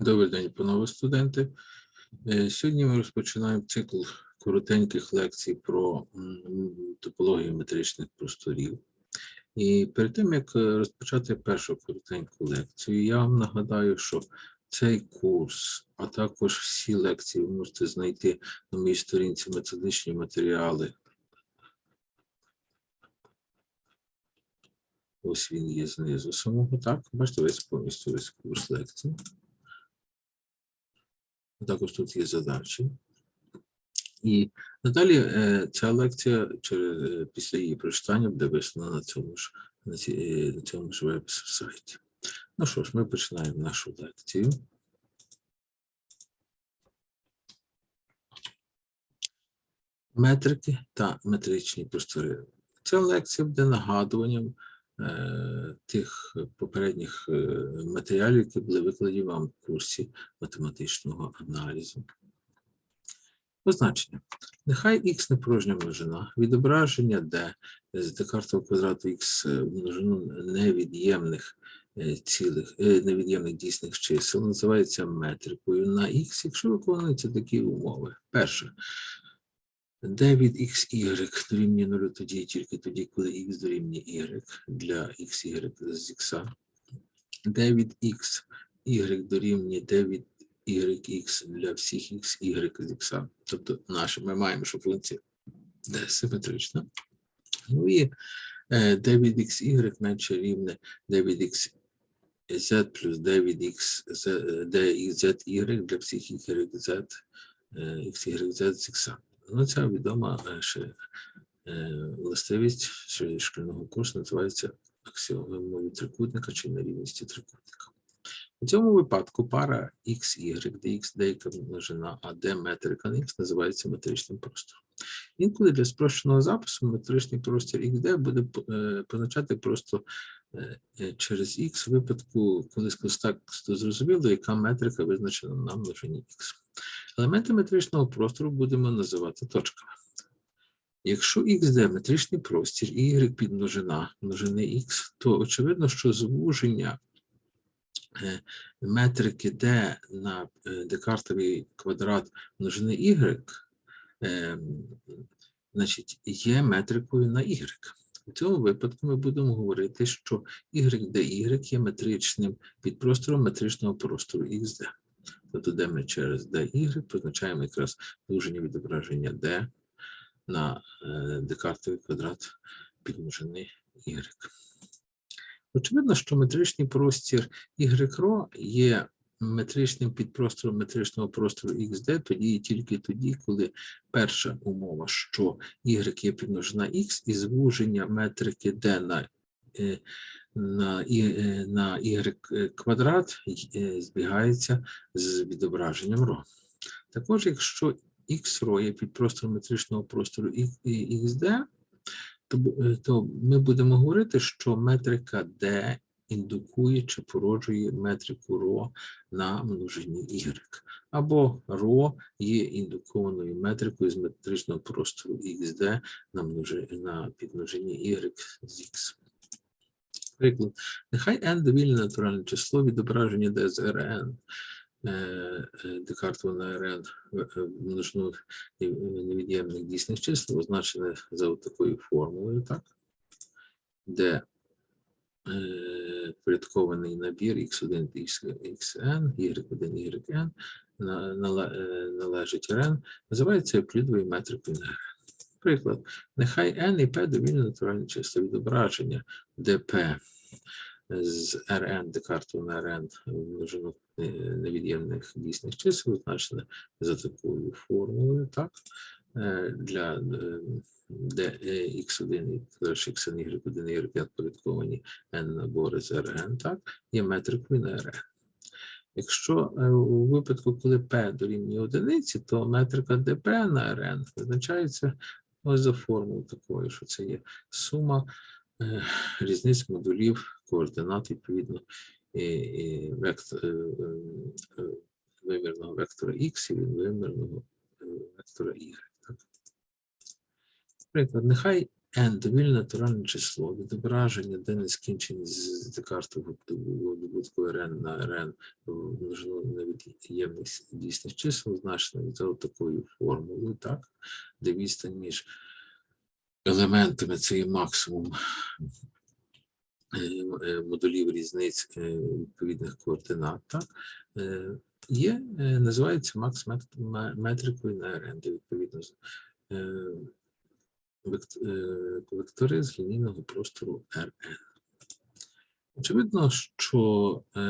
Добрий день, панове студенти. Е, Сьогодні ми розпочинаємо цикл коротеньких лекцій про топологію метричних просторів. І перед тим, як е, розпочати першу коротеньку лекцію, я вам нагадаю, що цей курс, а також всі лекції ви можете знайти на моїй сторінці методичні матеріали. Ось він є знизу самого, так? Бачите, весь повністю весь курс лекцій. Також тут є задачі. І надалі е, ця лекція через, е, після її прочитання буде висунена на цьому ж, на, ці, е, на цьому ж веб-сайті. Ну що ж, ми починаємо нашу лекцію. Метрики та метричні простори. Ця лекція буде нагадуванням тих попередніх е, матеріалів, які були викладені вам в курсі математичного аналізу. Позначення. Нехай х непорожня множина, відображення d з декартового квадрату х множину невід'ємних е, цілих, е, невід'ємних дійсних чисел називається метрикою на х, якщо виконуються такі умови. Перше. D від xy дорівнює 0 тоді тільки тоді, коли x дорівнює y для xy з x. d від x y дорівнює d від YX для всіх X, Y з X. Тобто наше, ми маємо, що функція D симетрична. Ну і D від XY менше рівне D від X Z плюс D від X Z, ZY для всіх Y, Z, X, Y, Z з X. Ну, ця відома е, ще е, властивість шкільного курсу називається аксіомою трикутника чи нерівністю трикутника. У цьому випадку пара XY, де X деяка множина, а де метрика на X називається метричним простором. Інколи для спрощеного запису метричний простір XD буде е, позначати просто через X в випадку, коли з тексту зрозуміло, яка метрика визначена на множині X. Елементи метричного простору будемо називати точками. Якщо XD метричний простір і Y підмножина множини X, то очевидно, що звуження е, метрики D на е, декартовий квадрат множини Y, е, значить, є метрикою на Y. У цьому випадку ми будемо говорити, що Y DY є метричним підпростором метричного простору XD. Тобто, де ми через DY позначаємо якраз звуження відображення D на е, декартовий квадрат підмножини Y. Очевидно, що метричний простір YRO є метричним підпростором метричного простору XD тоді і тільки тоді, коли перша умова, що Y є підмножена X, і звуження метрики D на, е, на і, е, на y е, квадрат е, збігається з відображенням ро. Також, якщо x ро є підпростором метричного простору xd, то, то ми будемо говорити, що метрика D індукує чи породжує метрику ро на множині y. Або ро є індукованою метрикою з метричного простору xd на, множи, на підмножині y з x. Приклад. Нехай n довільне натуральне число відображення d з Rn. е, е, Декартова на Rn е, множину невід'ємних дійсних чисел, означене за такою формулою, так? де впорядкований набір x1 xn, y1 yn на- нале- належить Rn, називається евклідовою метрикою на Rn. Приклад. Нехай n і p довільно натуральні числа відображення dp з Rn Декарту на Rn множину е, невід'ємних дійсних чисел, означене за такою формулою, так? Е, Для е, де е, x1 і xn, y1, y5 порядковані n набори з Rn, так? Є метрикою на Rn. Якщо е, у випадку, коли p дорівнює одиниці, то метрика dp на Rn визначається ось за формулою такою, що це є сума е, різниць модулів координат відповідно і, і вектор, е, е, вимірного вектора x і вимірного вектора y. Так? Приклад, нехай n довільне натуральне число, відображення, де нескінченість Декартового добутку Rn на Rn множину невід'ємних дійсних чисел, значно за такою формулою, так, де відстань між елементами це є максимум е, е, модулів різниць е, відповідних координат, так, е, є, е, називається макс метрикою на РН, де відповідно з- е, вектори з лінійного простору РН. Очевидно, що е,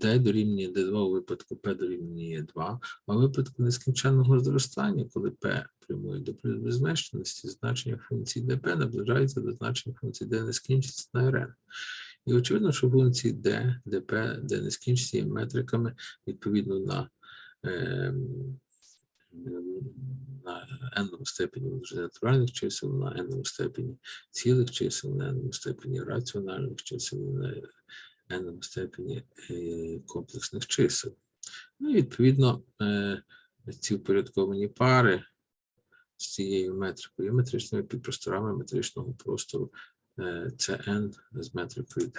D дорівнює D2 у випадку P дорівнює 2, а у випадку нескінченного зростання, коли P прямує до безмежності, значення функції dp наближається до значення функції d нескінченності на Rn. І очевидно, що функції d, dp, d нескінченності є метриками відповідно на, ем, на n степені натуральних чисел, на n степені цілих чисел, на n степені раціональних чисел, на n степені е, комплексних чисел. Ну і відповідно е, ці впорядковані пари з цією метрикою, є метричними підпросторами метричного простору е, Cn з метрикою D.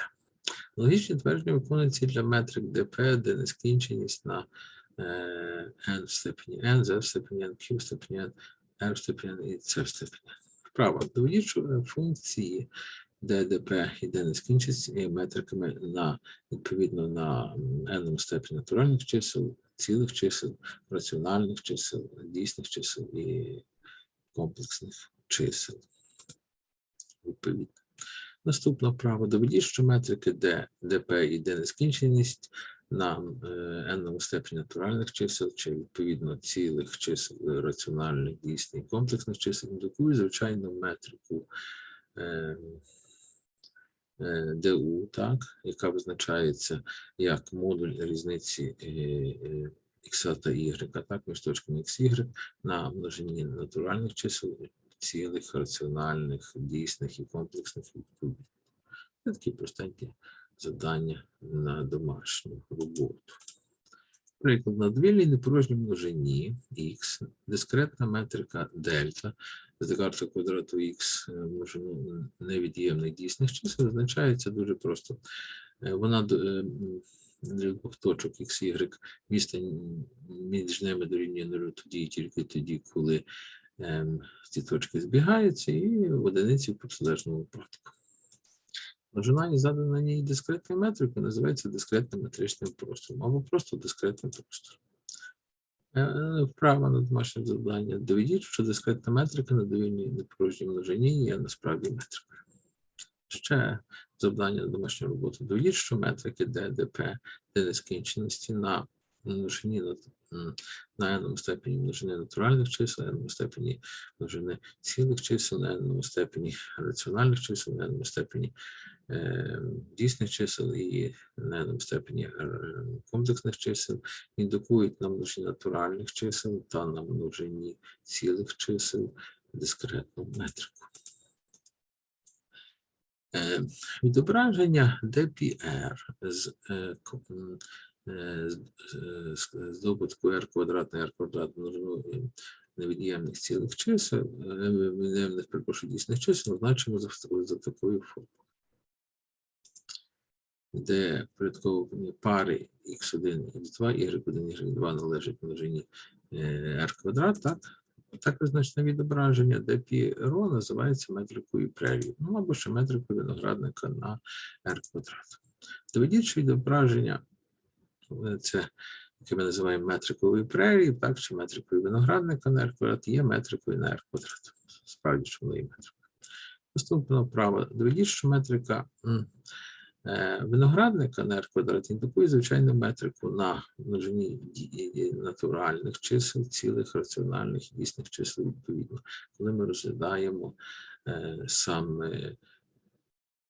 Логічні твердження виконуються для метрик ДП, де нескінченість на n в степені n, z в степені n, q в степені n, r в степені n і c в степені n. Вправо. Доведіть, е, функції де ДП і де нескінченість метриками на відповідно на n степені натуральних чисел, цілих чисел, раціональних чисел, дійсних чисел і комплексних чисел. Відповідно. Наступна вправа. Доведіть, що метрики D, DP і нескінченість на е, n степені натуральних чисел, чи відповідно цілих чисел, е, раціональних, дійсних, комплексних чисел індикують звичайну метрику е, е, ДУ, так, яка визначається як модуль різниці е, е, х та y, так, між точками x, y на множині натуральних чисел, цілих, раціональних, дійсних і комплексних відповідно. Це такі простенькі завдання на домашню роботу. Приклад, на двійній непорожній множині х, дискретна метрика дельта з декарта квадрату х множину невід'ємних дійсних чисел визначається дуже просто. Е, Вона е, для двох точок x, y, відстань між ними дорівнює нулю тоді і тільки тоді, коли ем, ці точки збігаються, і в одиниці в протилежному випадку. Множина і задана на ній дискретною метрикою називається дискретним метричним простором або просто дискретним простором. Е, Вправа на домашнє завдання. Доведіть, що дискретна метрика на довільній непорожній множині є насправді метрикою. Ще завдання на домашню роботу. Доведіть, що метрики DP, D нескінченості на множині на, n степені множини натуральних чисел, n степені множини цілих чисел, на n степені раціональних чисел, на n степені е, дійсних чисел і на n степені е, комплексних чисел індикують на множині натуральних чисел та на множині цілих чисел дискретну метрику. Е, Відображення DPR з е, ко- м, е, з- з- з- з добутку r квадрат на r квадрат множину е, невід'ємних цілих чисел, е, невід'ємних, перепрошую, дійсних чисел, значимо за, такою формулою. Де порядковані пари x1, x2, y1, y2 належать множині е, r квадрат, так? Так визначене відображення, де піро називається метрикою прерії, ну або ще метрикою виноградника на r квадрат. Доведіть, що відображення е, це, яке ми називаємо метриковою прерії, так, чи метрикою виноградника на r квадрат, є метрикою на r квадрат. Справді, що воно є метрикою. Наступна вправа. Доведіть, що метрика виноградника на r квадрат індикує звичайну метрику на множині натуральних чисел, цілих, раціональних і дійсних чисел відповідно. Коли ми розглядаємо е, саме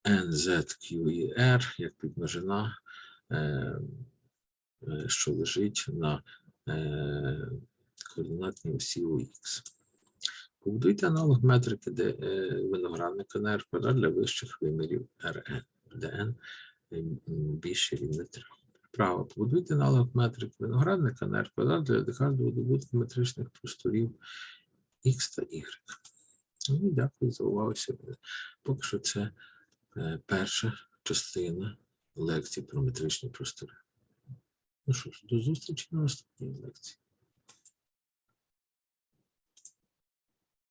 n, і r як підмножина, е, е, що лежить на е, координатній осі х. Побудуйте аналог метрики е, виноградника на r квадрат для вищих вимірів Rn, де n е, м, більше рівне 3. Право. Побудуйте аналог метрики виноградника на r для кожного добутку метричних просторів x та y. Ну, дякую за увагу сьогодні. Поки що це е, перша частина лекції про метричні простори. Ну що ж, до зустрічі на наступній лекції.